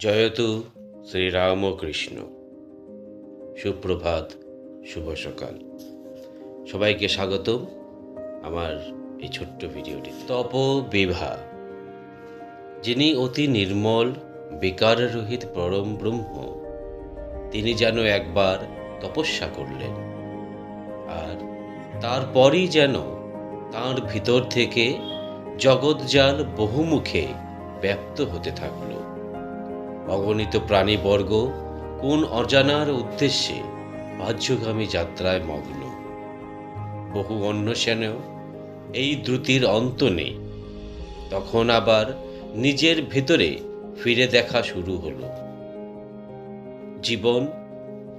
জয়তু শ্রীরামকৃষ্ণ। সুপ্রভাত, শুভ সকাল। সবাইকে স্বাগতম আমার এই ছোট্ট ভিডিওটি তপ বিভা যিনি অতি নির্মল, বেকার রহিত পরম ব্রহ্ম, তিনি যেন একবার তপস্যা করলেন, আর তারপরই যেন তার ভিতর থেকে জগৎজাল বহুমুখে ব্যপ্ত হতে থাকল। অগণিত প্রাণীবর্গ কোন অজানার উদ্দেশ্যে বাহ্যগামী যাত্রায় মগ্ন? বহু অন্য অন্বেষণেও এই দ্রুতির অন্ত নেই। তখন আবার নিজের ভেতরে ফিরে দেখা শুরু হলো। জীবন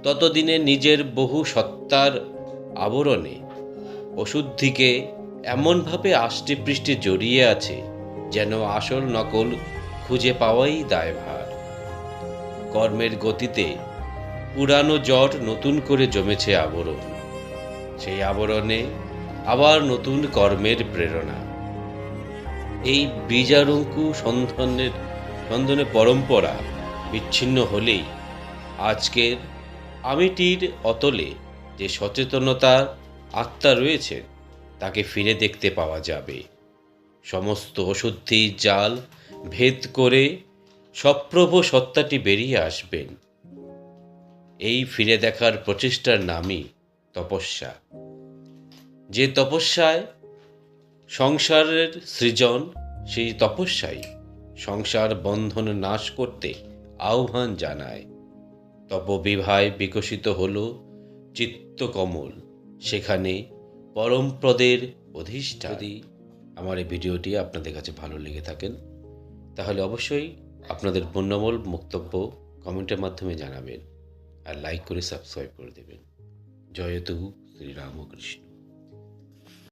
ততদিনে নিজের বহু সত্তার আবরণে অশুদ্ধিকে এমনভাবে আষ্টে পৃষ্ঠে জড়িয়ে আছে যেন আসল নকল খুঁজে পাওয়াই দায়ভার। কর্মের গতিতে পুরানো জট নতুন করে জমেছে আবরণ। সেই আবরণে আবার নতুন কর্মের প্রেরণা। এই বীজারঙ্কু সন্ধানের সন্ধানে পরম্পরা বিচ্ছিন্ন হলেই আজকের আমিটির অতলে যে সচেতনতার আত্মা রয়েছে, তাকে ফিরে দেখতে পাওয়া যাবে। সমস্ত অশুদ্ধি জাল ভেদ করে সপ্রভ সত্তাটি বেরিয়ে আসবেন এই ফিরে দেখার প্রচেষ্টার নামই তপস্যা। যে তপস্যায় সংসারের সৃজন, সেই তপস্যাই সংসার বন্ধন নাশ করতে আহ্বান জানায়। তপবিভায় বিকশিত হল চিত্তকমল সেখানে পরমপ্রদের অধিষ্ঠা যদি আমার এই ভিডিওটি আপনাদের কাছে ভালো লেগে থাকেন, তাহলে অবশ্যই আপনাদের পূর্ণমূল মন্তব্য কমেন্টের মাধ্যমে জানাবেন আর লাইক করে সাবস্ক্রাইব করে দেবেন। জয়তু শ্রীরামকৃষ্ণ